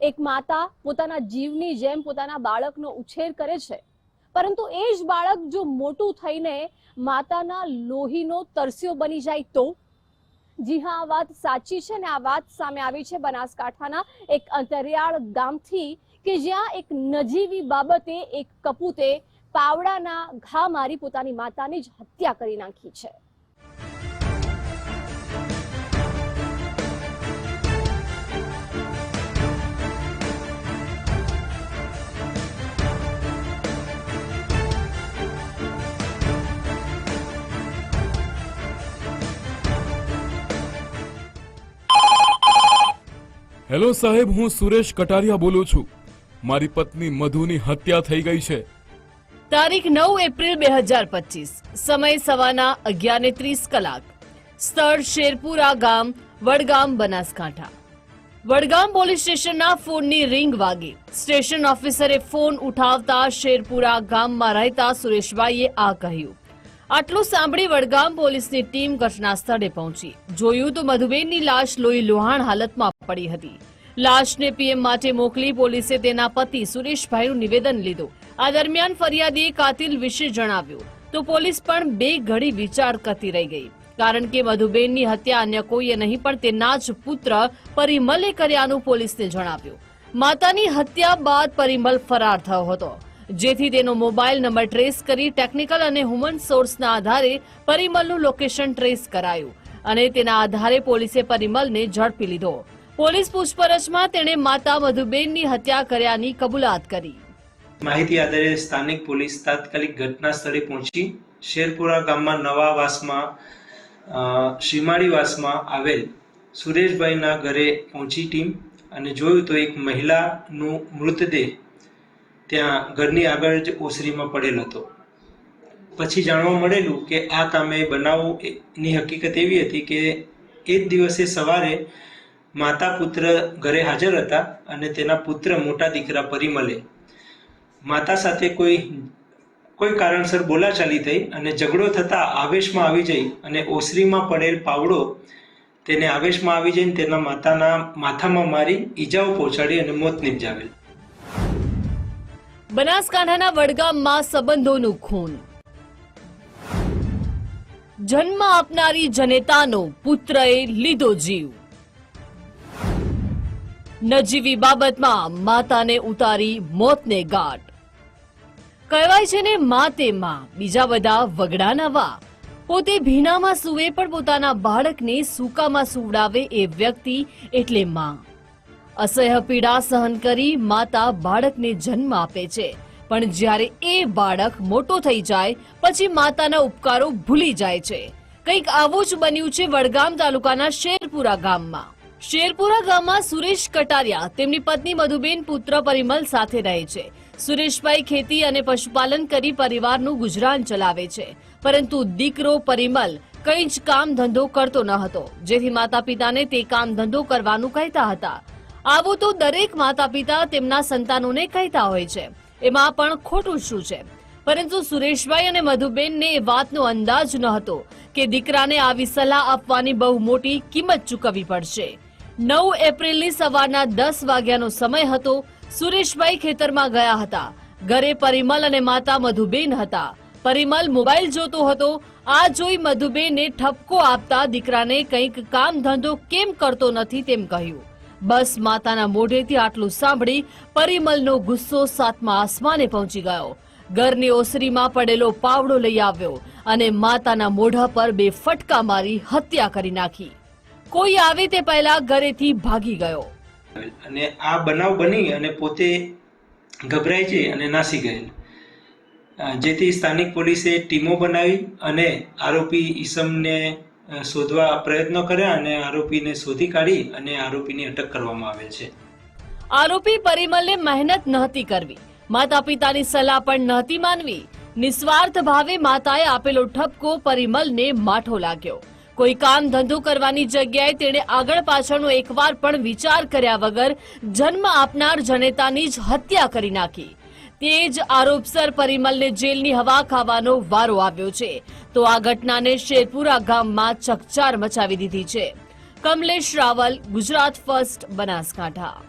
એક માતા પોતાના જીવની જેમ પોતાના બાળકનો ઉછેર કરે છે. પરંતુ એ જ બાળક જો મોટું થઈને માતાના લોહીનો તરસ્યો બની જાય તો? જી હા, આ વાત સાચી છે ને આ વાત સામે આવી છે બનાસકાંઠાના એક અંતરિયાળ ગામથી કે જ્યાં એક નજીવી બાબતે એક કપૂતે પાવડાના ઘા મારી પોતાની માતાની જ હત્યા કરી નાખી છે. હેલો સાહેબ, હું સુરેશ કટારિયા બોલું છું. મારી પત્ની મધુની હત્યા થઈ ગઈ છે. તારીખ નવ એપ્રિલ બે હજાર પચીસ, સમય સવારના અગિયાર ને ત્રીસ કલાક. સ્થળ શેરપુરા ગામ, વડગામ બનાસકાંઠા. વડગામ પોલીસ સ્ટેશનના ફોનની રિંગ વાગી. સ્ટેશન ઓફિસરે ફોન ઉઠાવતા શેરપુરા ગામમાં રહેતા સુરેશભાઈએ આ કહ્યું. આટલું સાંભળી વડગામ પોલીસની ટીમ ઘટના સ્થળે પહોંચી. જોયું તો મધુબેનની લાશ લોહી લોહાણ હાલતમાં પડી હતી. લાશને પીએમ માટે મોકલી પોલીસે તેના પતિ સુરેશભાઈનું નિવેદન લીધું. આ દરમિયાન ફરિયાદીએ કાતિલ વિશે જણાવ્યું. તો પોલીસ પણ બે ઘડી વિચાર કરતી રહી ગઈ. કારણ કે મધુબેનની હત્યા અન્ય કોઈએ નહીં, પણ તેના જ પુત્ર પરિમલે કર્યાનું પોલીસને જણાવ્યું. માતાની હત્યા બાદ પરિમલ ફરાર થયો હતો. જેથી તેનો મોબાઈલ નંબર ટ્રેસ કરી ટેકનિકલ અને હ્યુમન સોર્સના આધારે પરિમલનું લોકેશન ટ્રેસ કરાયું અને તેના આધારે પોલીસે પરિમલને ઝડપી લીધો. પોલીસ પૂછપરછમાં તેણે માતા મધુબેનની હત્યા કર્યાની કબૂલાત કરી. માહિતી આધારે સ્થાનિક પોલીસ તાત્કાલિક ઘટના સ્થળે પહોંચી શેરપુરા ગામમાં નવા વાસમાં સીમાડી વાસમાં આવેલ સુરેશભાઈના ઘરે પહોંચી ટીમ અને જોયું તો એક મહિલાનું મૃતદેહ ત્યાં ઘરની આગળ જ ઓસરીમાં પડેલ હતો. પછી જાણવા મળેલું કે આ કામે બનાવની હકીકત એવી હતી કે એ જ દિવસે સવારે માતા પુત્ર ઘરે હાજર હતા અને તેના પુત્ર મોટા દીકરા પરિમલે. માતા સાથે કોઈ કોઈ કારણસર બોલાચાલી થઈ અને ઝઘડો થતાં આવેશમાં આવી જઈ અને ઓસરીમાં પડેલ પાવડો તેને આવેશમાં આવી જઈને તેના માતાના માથામાં મારી ઈજાઓ પહોંચાડી અને મોત નિપજાવેલ. બનાસકાંઠાના વડગામમાં સંબંધોનું ખૂન. જન્મ આપનારી જનેતાનો પુત્રએ લીધો જીવ. નજીવી બાબતમાં માતાને ઉતારી મોતને ગાંઠ. કહેવાય છે ને માતે માં, બીજા બધા વગડાના વા પોતે ભીનામાં સુવે પણ પોતાના બાળકને સૂકામાં સુવડાવે એ વ્યક્તિ એટલે માં. અસહ્ય પીડા સહન કરી માતા બાળકને જન્મ આપે છે. પણ જ્યારે એ બાળક મોટો થઈ જાય, પછી માતાના ઉપકારો ભૂલી જાય છે. કંઈક આવું જ બન્યું છે વડગામ તાલુકાના શેરપુરા ગામમાં. શેરપુરા ગામમાં સુરેશ કટારિયા તેમની પત્ની મધુબેન પુત્ર પરિમલ સાથે રહે છે. સુરેશભાઈ ખેતી અને પશુપાલન કરી પરિવારનું ગુજરાન ચલાવે છે. પરંતુ દીકરો પરિમલ કંઈ જ કામ ધંધો કરતો ન હતો. જેથી માતા પિતાને તે કામ ધંધો કરવાનું કહેતા હતા. આવું તો દરેક માતા પિતા તેમના સંતાનોને કહેતા હોય છે. એમાં પણ ખોટું શું છે? પરંતુ સુરેશભાઈ અને મધુબેનને એ વાતનો અંદાજ ન હતો કે દીકરાને આવી સલાહ આપવાની બહુ મોટી કિંમત ચૂકવવી પડશે. નવ એપ્રિલની સવારના દસ વાગ્યાનો સમય હતો. સુરેશભાઈ ખેતરમાં ગયા હતા. ઘરે પરિમલ અને માતા મધુબેન હતા. પરિમલ મોબાઈલ જોતો હતો. આ જોઈ મધુબેને ઠપકો આપતા દીકરાને કંઈક કામ ધંધો કેમ કરતો નથી તેમ કહ્યું. બસ માતાના મોઢેથી આટલું સાંભળી પરિમલનો ગુસ્સો સાતમા આસમાને પહોંચી ગયો. ઘરની ઓસરીમાં પડેલો પાવડો લઈ આવ્યો અને માતાના મોઢા પર બે ફટકા મારી હત્યા કરી નાખી. કોઈ આવે તે પહેલા ઘરેથી ભાગી ગયો. અને આ બનાવ બની અને પોતે ગભરાઈ જઈ અને નાસી ગયેલ. જેથી સ્થાનિક પોલીસે ટીમો બનાવી અને આરોપી ઈસમને શોધવા પ્રયત્નો કર્યા અને આરોપીને શોધી કાઢી અને આરોપીની અટક કરવામાં આવેલ છે. આરોપી પરિમલને મહેનત નહોતી કરવી. માતા પિતાની સલાહ પણ નહોતી માનવી. નિસ્વાર્થ ભાવે માતાએ આપેલો ઠપકો પરિમલને માઠો લાગ્યો. કોઈ કામ ધંધો કરવાની જગ્યાએ તેણે આગળ પાછળનો એકવાર પણ વિચાર કર્યા વગર જન્મ આપનાર જનેતાની જ હત્યા કરી નાખી. તે જ આરોપસર પરિમલને જેલની હવા ખાવાનો વારો આવ્યો છે. તો આ ઘટનાને શેરપુરા ગામમાં ચકચાર મચાવી દીધી છે. કમલેશ રાવલ, ગુજરાત ફર્સ્ટ, બનાસકાંઠા.